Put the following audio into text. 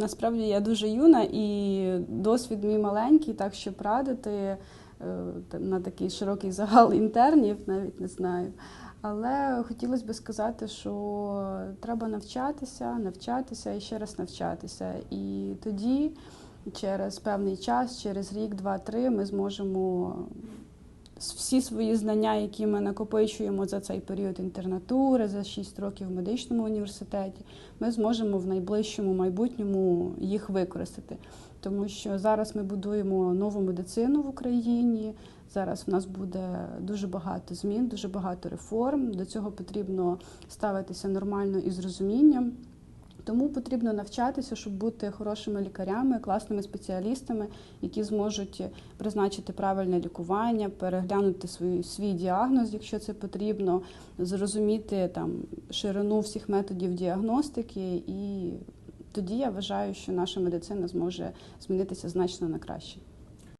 насправді я дуже юна і досвід мій маленький, так що радити е, на такий широкий загал інтернів, навіть не знаю. Але хотілося б сказати, що треба навчатися, навчатися і ще раз навчатися. І тоді, через певний час, через рік, два, три, ми зможемо всі свої знання, які ми накопичуємо за цей період інтернатури, за 6 років в медичному університеті, ми зможемо в найближчому майбутньому їх використати. Тому що зараз ми будуємо нову медицину в Україні. Зараз в нас буде дуже багато змін, дуже багато реформ. До цього потрібно ставитися нормально і з розумінням. Тому потрібно навчатися, щоб бути хорошими лікарями, класними спеціалістами, які зможуть призначити правильне лікування, переглянути свій, свій діагноз, якщо це потрібно, зрозуміти там ширину всіх методів діагностики, і тоді я вважаю, що наша медицина зможе змінитися значно на краще.